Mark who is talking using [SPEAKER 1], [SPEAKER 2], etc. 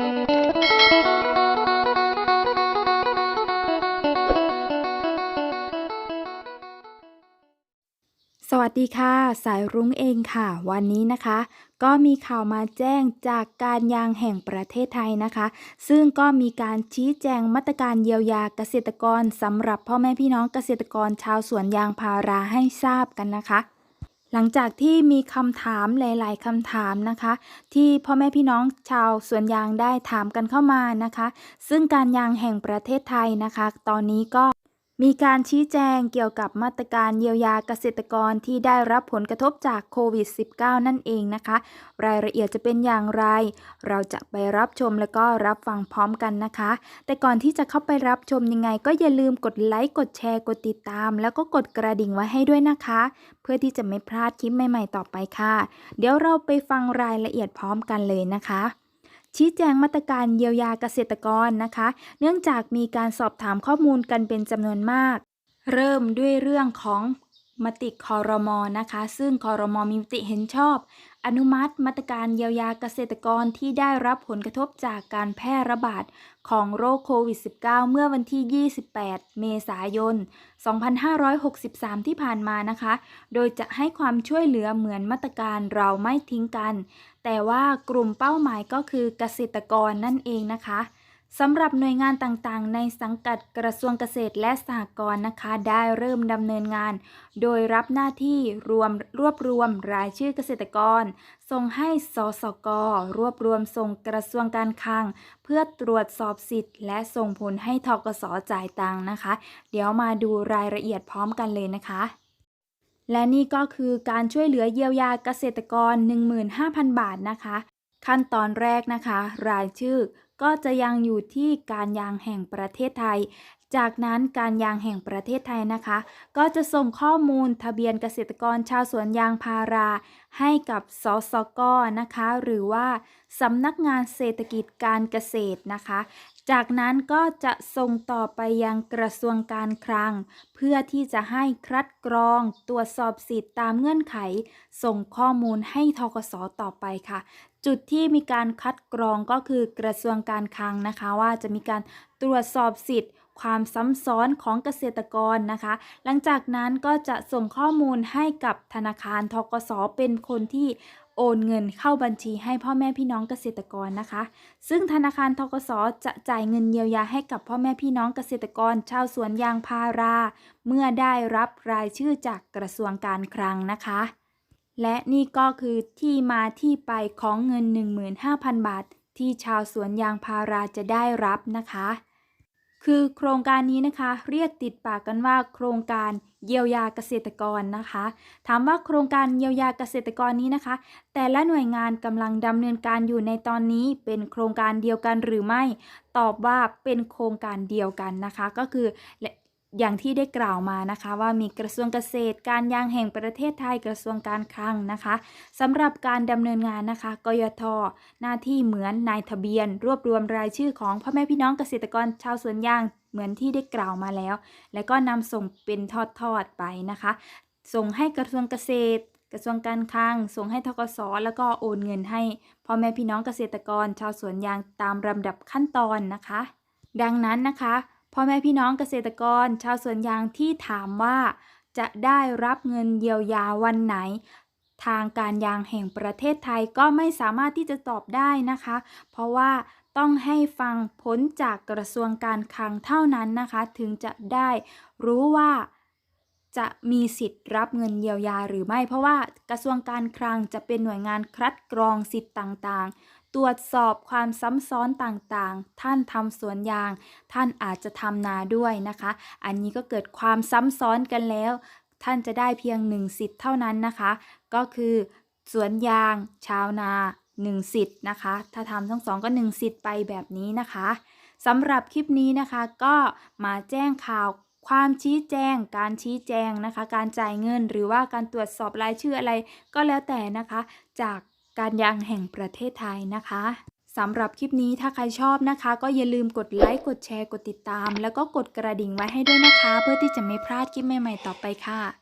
[SPEAKER 1] สวัสดีค่ะ สายรุ้งเองค่ะ วันนี้นะคะ ก็มีข่าวมาแจ้งจากการยางแห่งประเทศไทยนะคะ ซึ่งก็มีการชี้แจงมาตรการเยียวยาเกษตรกรสำหรับพ่อแม่พี่น้องเกษตรกรชาวสวนยางพาราให้ทราบกันนะคะ หลังจากที่มีคำถามหลาย ๆคำถามนะคะ ที่พ่อแม่พี่น้องชาวสวนยางได้ถามกันเข้ามานะคะ ซึ่งการยางแห่งประเทศไทยนะคะ ตอนนี้ก็ มีการชี้แจงเกี่ยวกับมาตรการเยียวยาเกษตรกรที่ได้รับผลกระทบจากโควิด -19 นั่นเองนะคะ รายละเอียดจะเป็นอย่างไร เราจะไปรับชมแล้วก็รับฟังพร้อมกันนะคะ แต่ก่อนที่จะเข้าไปรับชมยังไง ก็อย่าลืมกดไลค์กดแชร์กดติดตาม แล้วก็กดกระดิ่งไว้ให้ด้วยนะคะ เพื่อที่จะไม่พลาดคลิปใหม่ ๆ ต่อไปค่ะ เดี๋ยวเราไปฟังรายละเอียดพร้อมกันเลยนะคะ ชี้แจงมาตรการเยียวยาเกษตรกรนะคะ เนื่องจากมีการสอบถามข้อมูลกันเป็นจำนวนมาก เริ่มด้วยเรื่องของ มติคอรมอนะคะ ซึ่งคอรมอมีมติเห็นชอบ อนุมัติมาตรการเยียวยาเกษตรกรที่ได้รับผลกระทบจากการแพร่ระบาดของโรคโควิด -19 เมื่อวันที่ 28 เมษายน 2563 ที่ผ่านมานะคะ โดยจะให้ความช่วยเหลือเหมือนมาตรการเราไม่ทิ้งกัน แต่ว่ากลุ่มเป้าหมายก็คือเกษตรกรนั่นเองนะคะ สำหรับหน่วยงานต่างๆ ในสังกัดกระทรวงเกษตรและสหกรณ์นะคะ ได้เริ่มดำเนินงาน โดยรับหน้าที่รวมรวบรวมรายชื่อเกษตรกร ส่งให้สสก รวบรวมส่งกระทรวงการคลัง เพื่อตรวจสอบสิทธิ์ และส่งผลให้ทกสจ่ายตังค์นะคะ เดี๋ยวมาดูรายละเอียดพร้อมกันเลยนะคะและนี่ก็คือการช่วยเหลือเยียวยาเกษตรกร 15,000 บาทนะคะ ขั้นตอนแรกนะคะ รายชื่อก็จะยังอยู่ที่การยางแห่งประเทศไทย จากนั้นการยางแห่งประเทศไทยนะคะ ก็จะส่งข้อมูลทะเบียนเกษตรกรชาวสวนยางพารา ให้กับสสกนะคะ หรือว่าสำนักงานเศรษฐกิจการเกษตรนะคะ จากนั้นก็จะส่งต่อไปยังกระทรวงการคลัง เพื่อที่จะให้คัดกรองตรวจสอบสิทธิ์ตามเงื่อนไข ส่งข้อมูลให้ทกสต่อไปค่ะ จุดที่มีการคัดกรองก็คือกระทรวงการคลังนะคะ ว่าจะมีการตรวจสอบสิทธิ์ความซ้ำซ้อนของเกษตรกรนะคะ หลังจากนั้นก็จะส่งข้อมูลให้กับธนาคารทกสเป็นคนที่โอนเงินเข้าบัญชีให้พ่อแม่พี่น้องเกษตรกรนะคะ ซึ่งธนาคารทกสจะจ่ายเงินเยียวยาให้กับพ่อแม่พี่น้องเกษตรกร ชาวสวนยางพารา เมื่อได้รับรายชื่อจากกระทรวงการคลังนะคะ และนี่ก็คือที่มาที่ไปของเงิน 15,000 บาท ที่ชาวสวนยางพาราจะได้รับนะคะ คือโครงการนี้นะคะ เรียกติดปากกันว่าโครงการเยียวยาเกษตรกรนะคะ ถามว่าโครงการเยียวยาเกษตรกรนี้นะคะ แต่ละหน่วยงานกำลังดำเนินการอยู่ในตอนนี้เป็นโครงการเดียวกันหรือไม่ ตอบว่าเป็นโครงการเดียวกันนะคะ ก็คือ อย่างที่ได้กล่าวมานะคะว่ามีกระทรวงเกษตรการยางแห่งประเทศไทยกระทรวงการคลังนะคะสำหรับการดำเนินงานนะคะกยทหน้าที่เหมือนนายทะเบียน รวบรวมรายชื่อของพ่อแม่พี่น้องเกษตรกรชาวสวนยางเหมือนที่ได้กล่าวมาแล้ว และก็นำส่งเป็นทอดๆไปนะคะ ส่งให้กระทรวงเกษตรกระทรวงการคลังส่งให้ทกสแล้วก็โอนเงินให้พ่อแม่พี่น้องเกษตรกรชาวสวนยางตามลำดับขั้นตอนนะคะ ดังนั้นนะคะ พ่อแม่พี่น้องเกษตรกร ชาวสวนยางที่ถามว่า จะได้รับเงินเยียวยาวันไหน ทางการยางแห่งประเทศไทยก็ไม่สามารถที่จะตอบได้นะคะ เพราะว่าต้องให้ฟังผลจากกระทรวงการคลังเท่านั้นนะคะ ถึงจะได้รู้ว่าจะมีสิทธิ์รับเงินเยียวยาหรือไม่ เพราะว่ากระทรวงการคลังจะเป็นหน่วยงานคัดกรองสิทธิ์ต่างๆ ตรวจสอบความซ้ำซ้อนต่างๆ ท่านทำสวนยาง ท่านอาจจะทำนาด้วยนะคะ อันนี้ก็เกิดความซ้ำซ้อนกันแล้ว ท่านจะได้เพียงหนึ่งสิทธิ์เท่านั้นนะคะ ก็คือสวนยาง ชาวนาหนึ่งสิทธิ์นะคะ ถ้าทำทั้งสองก็หนึ่งสิทธิ์ไปแบบนี้นะคะสำหรับคลิปนี้นะคะก็มาแจ้งข่าวความชี้แจง การชี้แจงนะคะ การจ่ายเงินหรือว่าการตรวจสอบรายชื่ออะไรก็แล้วแต่นะคะ จาก การยางแห่งประเทศไทยนะคะสำหรับคลิปนี้ถ้าใครชอบนะคะ ก็อย่าลืมกดไลค์ กดแชร์ กดติดตาม แล้วก็กดกระดิ่งไว้ให้ด้วยนะคะ เพื่อที่จะไม่พลาดคลิปใหม่ๆต่อไปค่ะ